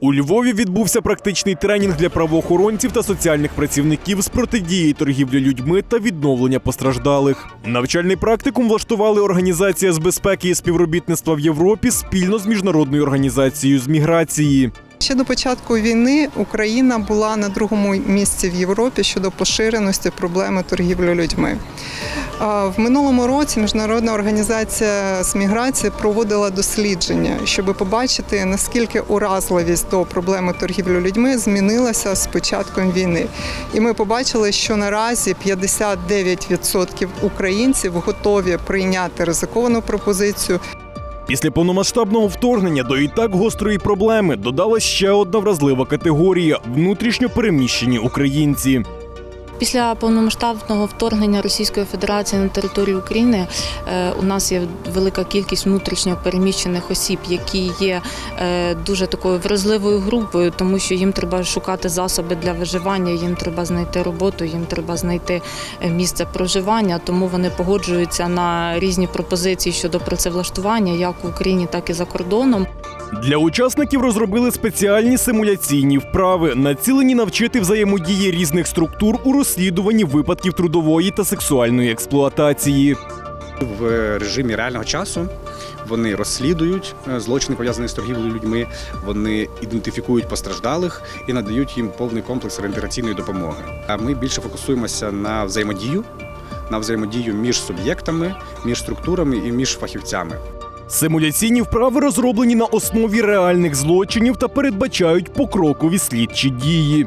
У Львові відбувся практичний тренінг для правоохоронців та соціальних працівників з протидії торгівлі людьми та відновлення постраждалих. Навчальний практикум влаштували Організація з безпеки і співробітництва в Європі спільно з міжнародною організацією з міграції. Ще до початку війни Україна була на другому місці в Європі щодо поширеності проблеми торгівлі людьми. В минулому році міжнародна організація з міграції проводила дослідження, щоб побачити наскільки уразливість до проблеми торгівлі людьми змінилася з початком війни. І ми побачили, що наразі 59% українців готові прийняти ризиковану пропозицію Після повномасштабного вторгнення до і так гострої проблеми додалась ще одна вразлива категорія внутрішньо переміщені українці. Після повномасштабного вторгнення Російської Федерації на територію України е, у нас є велика кількість внутрішньо переміщених осіб, які є е, дуже такою вразливою групою, тому що їм треба шукати засоби для виживання, їм треба знайти роботу, їм треба знайти е, місце проживання. Тому вони погоджуються на різні пропозиції щодо працевлаштування, як в Україні, так і за кордоном. Для учасників розробили спеціальні симуляційні вправи, націлені навчити взаємодії різних структур у розслідуванні випадків трудової та сексуальної експлуатації. в режимі реального часу. Вони розслідують е, злочини пов'язані з торгівлею людьми, вони ідентифікують постраждалих і надають їм повний комплекс реінтеграційної допомоги. А ми більше фокусуємося на взаємодію, на взаємодію між суб'єктами, між структурами і між фахівцями. Симуляційні вправи розроблені на основі реальних злочинів та передбачають покрокові слідчі дії.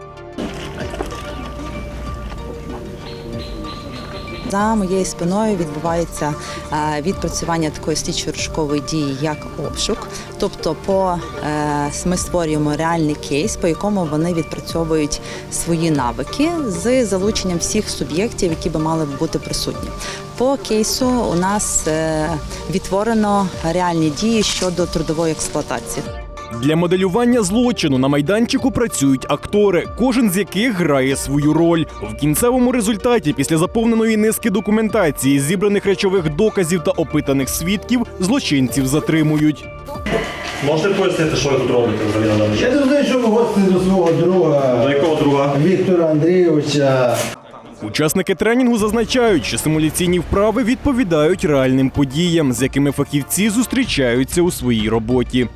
За моєю спиною відбувається е, відпрацювання такої слідчо-розшукової дії, як обшук. Тобто, по е, ми створюємо реальний кейс, по якому вони відпрацьовують свої навики з залученням всіх суб'єктів, які би мали бути присутні. По кейсу у нас е, відтворено реальні дії щодо трудової експлуатації. Для моделювання злочину на майданчику працюють актори, кожен з яких грає свою роль. В кінцевому результаті, після заповненої низки документації, зібраних речових доказів та опитаних свідків, злочинців затримують. Можете пояснити, що ви тут робите взагалі на даний час? Я тут зайшов в гості до свого друга До якого друга? Віктора Андрійовича. Учасники тренінгу зазначають, що симуляційні вправи відповідають реальним подіям, з якими фахівці зустрічаються у своїй роботі.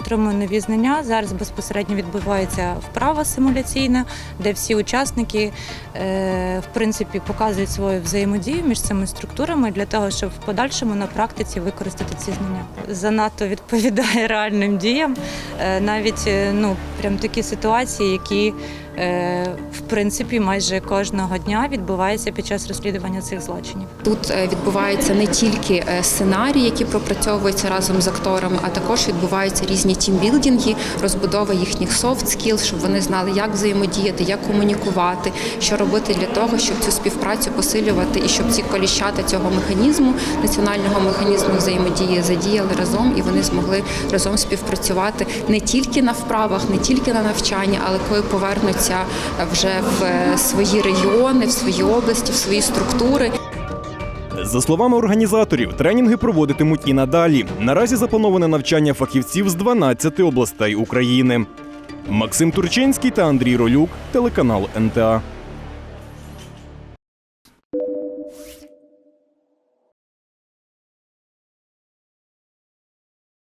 Отримую нові знання. Зараз безпосередньо відбувається вправа симуляційна, де всі учасники е, в принципі показують свою взаємодію між цими структурами для того, щоб в подальшому на практиці використати ці знання. Занадто відповідає реальним діям. Е, навіть е, ну прям такі ситуації, які в принципі майже кожного дня відбуваються під час розслідування цих злочинів. Тут е, відбуваються не тільки е, сценарії, які пропрацьовуються разом з акторами, а також відбуваються різні тімбілдинги, розбудова їхніх софт skills, щоб вони знали, як взаємодіяти, як комунікувати, що робити для того, щоб цю співпрацю посилювати і щоб ці коліщата цього механізму, національного механізму взаємодії задіяли разом і вони змогли разом співпрацювати не тільки на вправах, не тільки на навчанні, але коли повертаються вже в е, свої регіони, в свої області, в свої структури. За словами організаторів, тренінги проводитимуть і надалі. Наразі заплановане навчання фахівців з 12 областей України. Максим Турчинський та Андрій Ролюк, телеканал НТА.